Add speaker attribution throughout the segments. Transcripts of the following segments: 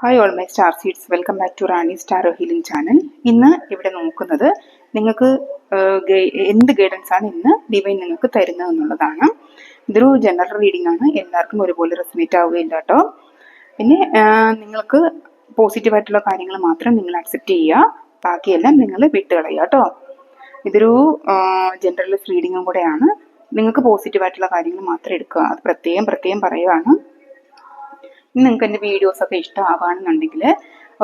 Speaker 1: Hi all my star seeds welcome back to Rani സ്റ്റാറോ healing channel ഇന്ന് ഇവിടെ നോക്കുന്നത് നിങ്ങൾക്ക് എന്ത് ഗൈഡൻസ് ആണ് ഇന്ന് ഡിവൈൻ നിങ്ങൾക്ക് തരുന്നത് എന്നുള്ളതാണ്. ഇതൊരു ജനറൽ റീഡിംഗ് ആണ്. എല്ലാവർക്കും ഒരുപോലെ റെസിനേറ്റ് ആവുകയില്ല കേട്ടോ. പിന്നെ നിങ്ങൾക്ക് പോസിറ്റീവ് ആയിട്ടുള്ള കാര്യങ്ങൾ മാത്രം നിങ്ങൾ അക്സെപ്റ്റ് ചെയ്യുക. ബാക്കിയെല്ലാം നിങ്ങൾ വിട്ടുകളയുക കേട്ടോ. ഇതൊരു ജനറൽ റീഡിങ്ങും കൂടെയാണ്. നിങ്ങൾക്ക് പോസിറ്റീവ് ആയിട്ടുള്ള കാര്യങ്ങൾ മാത്രം എടുക്കുക. അത് പ്രത്യേകം പ്രത്യേകം പറയുകയാണ്. നിങ്ങൾക്ക് എന്റെ വീഡിയോസ് ഒക്കെ ഇഷ്ടമാവുകയാണെന്നുണ്ടെങ്കിൽ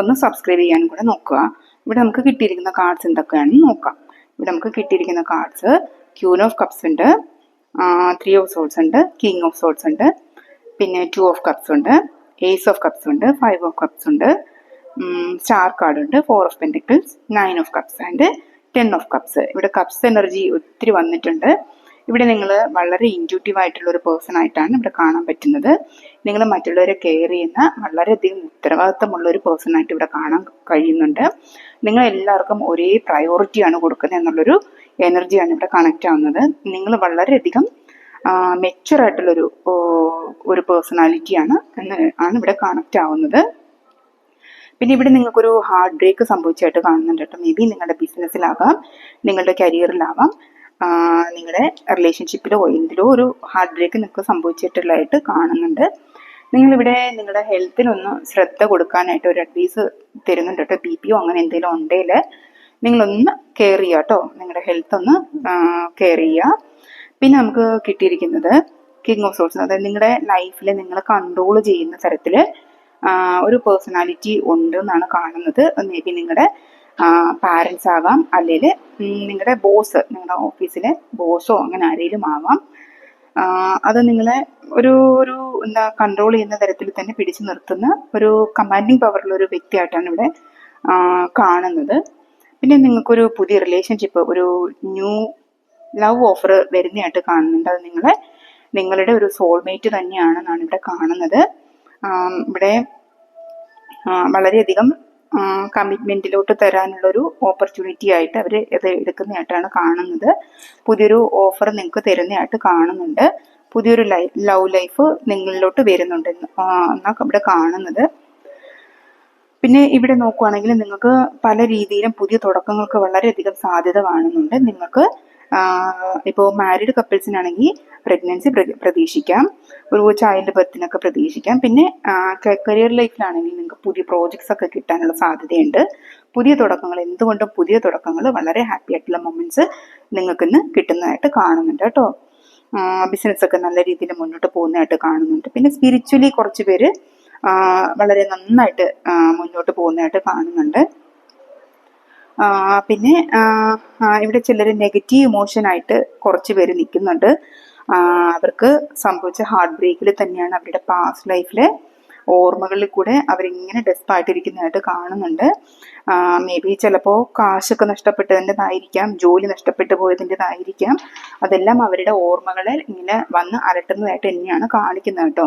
Speaker 1: ഒന്ന് സബ്സ്ക്രൈബ് ചെയ്യാനും കൂടെ നോക്കുക. ഇവിടെ നമുക്ക് കിട്ടിയിരിക്കുന്ന കാർഡ്സ് എന്തൊക്കെയാണെന്ന് നോക്കാം. ഇവിടെ നമുക്ക് കിട്ടിയിരിക്കുന്ന കാർഡ്സ് ക്യൂൻ ഓഫ് കപ്സ് ഉണ്ട് ത്രീ ഓഫ് സോൾസ് ഉണ്ട് കിങ് ഓഫ് സോൾസ് ഉണ്ട് പിന്നെ ടു ഓഫ് കപ്സ് ഉണ്ട് എയ്സ് ഓഫ് കപ്സ് ഉണ്ട് ഫൈവ് ഓഫ് കപ്സ് ഉണ്ട് സ്റ്റാർ കാർഡ് ഉണ്ട് four of pentacles nine of cups and ten of cups ഇവിടെ cups energy ഒത്തിരി വന്നിട്ടുണ്ട്. ഇവിടെ നിങ്ങൾ വളരെ ഇന്റ്യൂട്ടീവ് ആയിട്ടുള്ള ഒരു പേഴ്സൺ ആയിട്ടാണ് ഇവിടെ കാണാൻ പറ്റുന്നത്. നിങ്ങൾ മറ്റുള്ളവരെ കെയർ ചെയ്യുന്ന വളരെയധികം ഉത്തരവാദിത്തമുള്ള ഒരു പേഴ്സൺ ആയിട്ട് ഇവിടെ കാണാൻ കഴിയുന്നുണ്ട്. നിങ്ങൾ എല്ലാവർക്കും ഒരേ പ്രയോറിറ്റിയാണ് കൊടുക്കുന്നത് എന്നുള്ളൊരു എനർജിയാണ് ഇവിടെ കണക്റ്റ് ആവുന്നത്. നിങ്ങൾ വളരെയധികം മെച്ചുവർ ആയിട്ടുള്ളൊരു ഒരു പേഴ്സണാലിറ്റിയാണ് ആണ് ഇവിടെ കണക്റ്റ് ആവുന്നത്. പിന്നെ ഇവിടെ നിങ്ങൾക്കൊരു ഹാർഡ് ബ്രേക്ക് സംഭവിച്ചായിട്ട് കാണുന്നുണ്ട് കേട്ടോ. മേ ബി നിങ്ങളുടെ ബിസിനസ്സിലാകാം നിങ്ങളുടെ കരിയറിലാവാം നിങ്ങളുടെ റിലേഷൻഷിപ്പിലോ എന്തിലോ ഒരു ഹാർട്ട് ബ്രേക്ക് നിങ്ങൾക്ക് സംഭവിച്ചിട്ടുള്ളതായിട്ട് കാണുന്നുണ്ട്. നിങ്ങളിവിടെ നിങ്ങളുടെ ഹെൽത്തിനൊന്ന് ശ്രദ്ധ കൊടുക്കാനായിട്ട് ഒരു അഡ്വൈസ് തരുന്നുണ്ട് കേട്ടോ. ബി പിയോ അങ്ങനെ എന്തെങ്കിലും ഉണ്ടെങ്കിൽ നിങ്ങളൊന്ന് കെയർ ചെയ്യുക കേട്ടോ. നിങ്ങളുടെ ഹെൽത്ത് ഒന്ന് കെയർ ചെയ്യുക പിന്നെ നമുക്ക് കിട്ടിയിരിക്കുന്നത് കിങ് ഓഫ് സോൾസ് അതായത് നിങ്ങളുടെ ലൈഫിൽ നിങ്ങൾ കൺട്രോൾ ചെയ്യുന്ന തരത്തിൽ ഒരു പേഴ്സണാലിറ്റി ഉണ്ട് എന്നാണ് കാണുന്നത്. മേ ബി നിങ്ങളുടെ പാരൻസ് ആവാം. അല്ലെങ്കിൽ നിങ്ങളുടെ ബോസ് നിങ്ങളുടെ ഓഫീസിലെ ബോസോ അങ്ങനെ ആരെങ്കിലും ആവാം. അത് നിങ്ങളെ ഒരു ഒരു എന്താ കൺട്രോൾ ചെയ്യുന്ന തരത്തിൽ തന്നെ പിടിച്ചു നിർത്തുന്ന ഒരു കമാൻഡിങ് പവറുള്ള ഒരു വ്യക്തിയായിട്ടാണ് ഇവിടെ കാണുന്നത്. പിന്നെ നിങ്ങൾക്കൊരു പുതിയ റിലേഷൻഷിപ്പ് ഒരു ന്യൂ ലവ് ഓഫർ വരുന്നതായിട്ട് കാണുന്നുണ്ട്. അത് നിങ്ങളെ നിങ്ങളുടെ ഒരു സോൾമേറ്റ് തന്നെയാണെന്നാണ് ഇവിടെ കാണുന്നത്. ഇവിടെ വളരെയധികം കമ്മിറ്റ്മെന്റിലോട്ട് തരാനുള്ളൊരു ഓപ്പർച്യൂണിറ്റി ആയിട്ട് അവർ ഇത് എടുക്കുന്നതായിട്ടാണ് കാണുന്നത്. പുതിയൊരു ഓഫർ നിങ്ങൾക്ക് തരുന്നതായിട്ട് കാണുന്നുണ്ട്. പുതിയൊരു ലൈ ലവ് ലൈഫ് നിങ്ങളിലോട്ട് വരുന്നുണ്ട്. എന്നാണ് ഇവിടെ കാണുന്നത്. പിന്നെ ഇവിടെ നോക്കുവാണെങ്കിൽ നിങ്ങൾക്ക് പല രീതിയിലും പുതിയ തുടക്കങ്ങൾക്ക് വളരെയധികം സാധ്യത കാണുന്നുണ്ട്. നിങ്ങൾക്ക് ഇപ്പോൾ മാരീഡ് കപ്പിൾസിനാണെങ്കിൽ പ്രഗ്നൻസി പ്രതീക്ഷിക്കാം. ഒരു ചൈൽഡ് ബർത്തിനൊക്കെ പ്രതീക്ഷിക്കാം. പിന്നെ കരിയർ ലൈഫിലാണെങ്കിൽ നിങ്ങൾക്ക് പുതിയ പ്രോജക്ട്സ് ഒക്കെ കിട്ടാനുള്ള സാധ്യതയുണ്ട്. പുതിയ തുടക്കങ്ങൾ എന്തുകൊണ്ടും പുതിയ തുടക്കങ്ങൾ വളരെ ഹാപ്പി ആയിട്ടുള്ള മൊമെന്റ്സ് നിങ്ങൾക്ക് ഇന്ന് കിട്ടുന്നതായിട്ട് കാണുന്നുണ്ട് കേട്ടോ. ബിസിനസ് ഒക്കെ നല്ല രീതിയിൽ മുന്നോട്ട് പോകുന്നതായിട്ട് കാണുന്നുണ്ട്. പിന്നെ സ്പിരിച്വലി കുറച്ച് പേര് വളരെ നന്നായിട്ട് മുന്നോട്ട് പോകുന്നതായിട്ട് കാണുന്നുണ്ട്. പിന്നെ ഇവിടെ ചിലർ നെഗറ്റീവ് ഇമോഷൻ ആയിട്ട് കുറച്ച് പേര് നിൽക്കുന്നുണ്ട്. അവർക്ക് സംഭവിച്ച ഹാർട്ട് ബ്രേക്കിൽ തന്നെയാണ് അവരുടെ പാസ്റ്റ് ലൈഫിലെ ഓർമ്മകളിൽ കൂടെ അവരിങ്ങനെ ഡെസ്പായിട്ടിരിക്കുന്നതായിട്ട് കാണുന്നുണ്ട്. മേ ബി ചിലപ്പോൾ കാശൊക്കെ നഷ്ടപ്പെട്ടതിന്റെതായിരിക്കാം ജോലി നഷ്ടപ്പെട്ടു പോയതിന്റെതായിരിക്കാം. അതെല്ലാം അവരുടെ ഓർമ്മകളിൽ ഇങ്ങനെ വന്ന് അലട്ടുന്നതായിട്ട് തന്നെയാണ് കാണിക്കുന്നത് കേട്ടോ.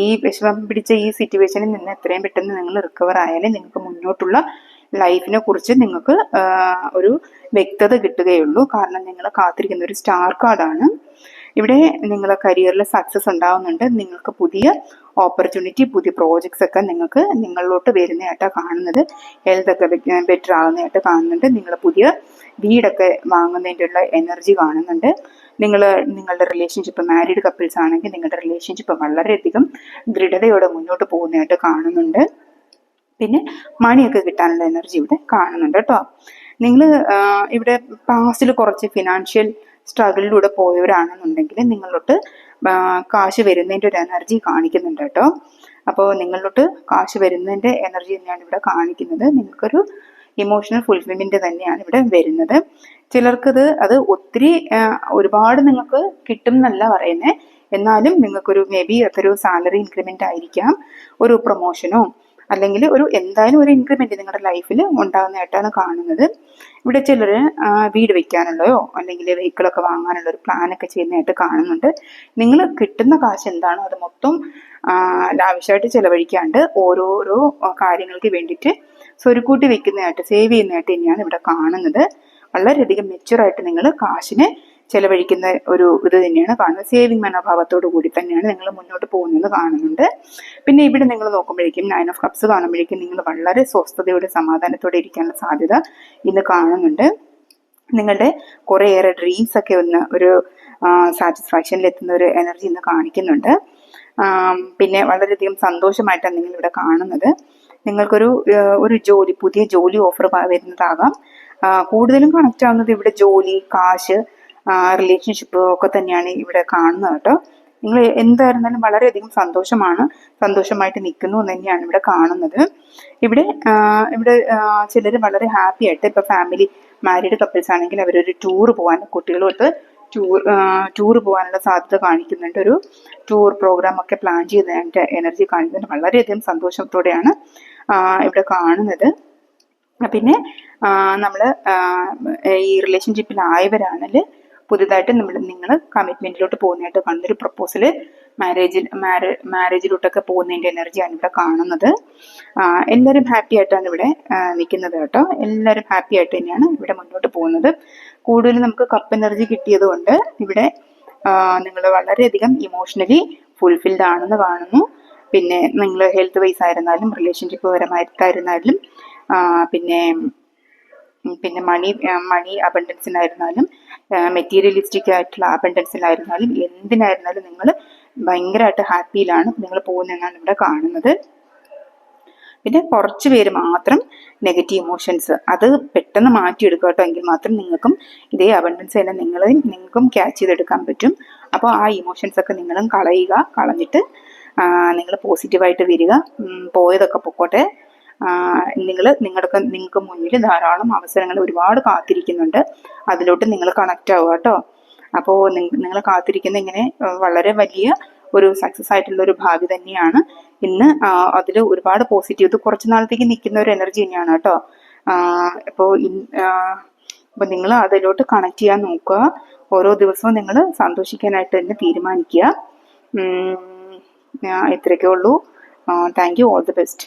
Speaker 1: ഈ വിഷമം പിടിച്ച ഈ സിറ്റുവേഷനിൽ നിന്ന് എത്രയും പെട്ടെന്ന് നിങ്ങൾ റിക്കവർ ആയാലേ നിങ്ങൾക്ക് മുന്നോട്ടുള്ള ലൈഫിനെ കുറിച്ച് നിങ്ങൾക്ക് ഒരു വ്യക്തത കിട്ടുകയുള്ളൂ. കാരണം നിങ്ങൾ കാത്തിരിക്കുന്ന ഒരു സ്റ്റാർ കാർഡാണ്. ഇവിടെ നിങ്ങളെ കരിയറിൽ സക്സസ് ഉണ്ടാവുന്നുണ്ട്. നിങ്ങൾക്ക് പുതിയ ഓപ്പർച്യൂണിറ്റി പുതിയ പ്രോജക്ട്സ് ഒക്കെ നിങ്ങൾക്ക് നിങ്ങളിലോട്ട് വരുന്നതായിട്ടാണ് കാണുന്നത്. ഹെൽത്ത് ഒക്കെ ബെറ്റർ ആകുന്നതായിട്ട് കാണുന്നുണ്ട്. നിങ്ങൾ പുതിയ വീടൊക്കെ വാങ്ങുന്നതിന്റെ ഉള്ള എനർജി കാണുന്നുണ്ട്. നിങ്ങൾ നിങ്ങളുടെ റിലേഷൻഷിപ്പ് മാരീഡ് കപ്പിൾസ് ആണെങ്കിൽ നിങ്ങളുടെ റിലേഷൻഷിപ്പ് വളരെയധികം ദൃഢതയോടെ മുന്നോട്ട് പോകുന്നതായിട്ട് കാണുന്നുണ്ട്. പിന്നെ മണിയൊക്കെ കിട്ടാനുള്ള എനർജി ഇവിടെ കാണുന്നുണ്ട് കേട്ടോ. നിങ്ങൾ ഇവിടെ പാസ്റ്റിൽ കുറച്ച് ഫിനാൻഷ്യൽ സ്ട്രഗിളിലൂടെ പോയവരാണെന്നുണ്ടെങ്കിൽ നിങ്ങളിലോട്ട് ആ, കാശ് വരുന്നതിന്റെ ഒരു എനർജി കാണിക്കുന്നുണ്ട് കേട്ടോ. അപ്പോൾ നിങ്ങളിലോട്ട് കാശ് വരുന്നതിന്റെ എനർജി തന്നെയാണ് ഇവിടെ കാണിക്കുന്നത്. നിങ്ങൾക്കൊരു ഇമോഷണൽ ഫുൾഫിൽമെന്റ് തന്നെയാണ് ഇവിടെ വരുന്നത്. ചിലർക്കത് അത് ഒത്തിരി ഒരുപാട് നിങ്ങൾക്ക് കിട്ടും എന്നല്ല പറയുന്നത് എന്നാലും നിങ്ങൾക്കൊരു മേ ബി അതൊരു സാലറി ഇൻക്രിമെന്റ് ആയിരിക്കാം. ഒരു പ്രൊമോഷനോ അല്ലെങ്കിൽ ഒരു എന്തായാലും ഒരു ഇൻക്രിമെന്റ് നിങ്ങളുടെ ലൈഫിൽ ഉണ്ടാകുന്നതായിട്ടാണ് കാണുന്നത്. ഇവിടെ ചിലർ വീട് വെക്കാനുള്ളയോ അല്ലെങ്കിൽ വെഹിക്കിളൊക്കെ വാങ്ങാനുള്ള ഒരു പ്ലാനൊക്കെ ചെയ്യുന്നതായിട്ട് കാണുന്നുണ്ട്. നിങ്ങൾ കിട്ടുന്ന കാശ് എന്താണോ അത് മൊത്തം ലാവശ്യമായിട്ട് ചിലവഴിക്കാണ്ട് ഓരോരോ കാര്യങ്ങൾക്ക് വേണ്ടിയിട്ട് സ്വരുക്കൂട്ടി വെക്കുന്നതായിട്ട് സേവ് ചെയ്യുന്നതായിട്ട് തന്നെയാണ് ഇവിടെ കാണുന്നത്. വളരെയധികം മെച്ചുറായിട്ട് നിങ്ങൾ കാശിനെ ചെലവഴിക്കുന്ന ഒരു ഇത് തന്നെയാണ് കാണുന്നത്. സേവിങ് മനോഭാവത്തോടു കൂടി തന്നെയാണ് നിങ്ങൾ മുന്നോട്ട് പോകുന്നത് കാണുന്നുണ്ട്. പിന്നെ ഇവിടെ നിങ്ങൾ നോക്കുമ്പോഴേക്കും നയൻ ഓഫ് കപ്സ് കാണുമ്പോഴേക്കും നിങ്ങൾ വളരെ സ്വസ്ഥതയോടെ സമാധാനത്തോടെ ഇരിക്കാനുള്ള സാധ്യത ഇന്ന് കാണുന്നുണ്ട്. നിങ്ങളുടെ കുറേയേറെ ഡ്രീംസ് ഒക്കെ ഒന്ന് ഒരു സാറ്റിസ്ഫാക്ഷനിൽ എത്തുന്ന ഒരു എനർജി ഇന്ന് കാണിക്കുന്നുണ്ട്. പിന്നെ വളരെയധികം സന്തോഷമായിട്ടാണ് നിങ്ങൾ ഇവിടെ കാണുന്നത്. നിങ്ങൾക്കൊരു ഒരു ജോലി പുതിയ ജോലി ഓഫർ വരുന്നതാകാം. കൂടുതലും കണക്റ്റ് ആവുന്നത് ഇവിടെ ജോലി കാശ് റിലേഷൻഷിപ്പ് ഒക്കെ തന്നെയാണ് ഇവിടെ കാണുന്നത് കേട്ടോ. നിങ്ങൾ എന്തായിരുന്നാലും വളരെയധികം സന്തോഷമാണ് സന്തോഷമായിട്ട് നിൽക്കുന്നു എന്ന് തന്നെയാണ് ഇവിടെ കാണുന്നത്. ഇവിടെ ഇവിടെ ചിലർ വളരെ ഹാപ്പി ആയിട്ട് ഇപ്പോൾ ഫാമിലി മാരീഡ് കപ്പിൾസ് ആണെങ്കിൽ അവരൊരു ടൂർ പോകാൻ കുട്ടികളോട്ട് ടൂർ ടൂർ പോകാനുള്ള സാധ്യത കാണിക്കുന്നുണ്ട്. ഒരു ടൂർ പ്രോഗ്രാം ഒക്കെ പ്ലാൻ ചെയ്തതിന്റെ എനർജി കാണിക്കുന്നുണ്ട്. വളരെയധികം സന്തോഷത്തോടെയാണ് ഇവിടെ കാണുന്നത്. പിന്നെ നമ്മൾ ഈ റിലേഷൻഷിപ്പിലായവരാണെങ്കിൽ പുതുതായിട്ട് നമ്മൾ നിങ്ങൾ കമ്മിറ്റ്മെന്റിലോട്ട് പോകുന്നതായിട്ട് കാണുന്ന ഒരു പ്രപ്പോസൽ മാരേജിൽ മാരേജിലോട്ടൊക്കെ പോകുന്നതിന്റെ എനർജിയാണ് ഇവിടെ കാണുന്നത്. എല്ലാവരും ഹാപ്പി ആയിട്ടാണ് ഇവിടെ നിൽക്കുന്നത് കേട്ടോ. എല്ലാവരും ഹാപ്പി ആയിട്ട് തന്നെയാണ് ഇവിടെ മുന്നോട്ട് പോകുന്നത്. കൂടുതലും നമുക്ക് കപ്പ് എനർജി കിട്ടിയത് കൊണ്ട് ഇവിടെ നിങ്ങൾ വളരെയധികം ഇമോഷണലി ഫുൾഫിൽഡ് ആണെന്ന് കാണുന്നു. പിന്നെ നിങ്ങൾ ഹെൽത്ത് വൈസ് ആയിരുന്നാലും റിലേഷൻഷിപ്പ് പരമായിട്ടായിരുന്നാലും പിന്നെ പിന്നെ മണി മണി അബണ്ടൻസിനായിരുന്നാലും മെറ്റീരിയലിസ്റ്റിക് ആയിട്ടുള്ള അബണ്ടൻസിലായിരുന്നാലും എന്തിനായിരുന്നാലും നിങ്ങൾ ഭയങ്കരമായിട്ട് ഹാപ്പിയിലാണ് നിങ്ങൾ പോകുന്നതെന്നാണ് ഇവിടെ കാണുന്നത്. പിന്നെ കുറച്ച് പേര് മാത്രം നെഗറ്റീവ് ഇമോഷൻസ് അത് പെട്ടെന്ന് മാറ്റിയെടുക്കുക കേട്ടോ. എങ്കിൽ മാത്രം നിങ്ങൾക്കും ഇതേ അബണ്ടൻസ് തന്നെ നിങ്ങൾ നിങ്ങൾക്കും ക്യാച്ച് ചെയ്തെടുക്കാൻ പറ്റും. അപ്പോൾ ആ ഇമോഷൻസ് ഒക്കെ നിങ്ങളും കളയുക കളഞ്ഞിട്ട് നിങ്ങൾ പോസിറ്റീവായിട്ട് വരിക. പോയതൊക്കെ പൊക്കോട്ടെ. നിങ്ങൾ നിങ്ങളുടെ നിങ്ങൾക്ക് മുന്നിൽ ധാരാളം അവസരങ്ങൾ ഒരുപാട് കാത്തിരിക്കുന്നുണ്ട്. അതിലോട്ട് നിങ്ങൾ കണക്റ്റ് ആവുക കേട്ടോ. അപ്പോൾ നിങ്ങൾ കാത്തിരിക്കുന്ന ഇങ്ങനെ വളരെ വലിയ ഒരു സക്സസ് ആയിട്ടുള്ള ഒരു ഭാവി തന്നെയാണ്. ഇന്ന് അതിൽ ഒരുപാട് പോസിറ്റീവ് ഇത് കുറച്ച് നാളത്തേക്ക് നിൽക്കുന്ന ഒരു എനർജി തന്നെയാണ് കേട്ടോ. അപ്പോൾ അപ്പോൾ നിങ്ങൾ അതിലോട്ട് കണക്ട് ചെയ്യാൻ നോക്കുക. ഓരോ ദിവസവും നിങ്ങൾ സന്തോഷിക്കാനായിട്ട് തന്നെ തീരുമാനിക്കുക. ഇത്രയൊക്കെ ഉള്ളൂ. Thank you all the best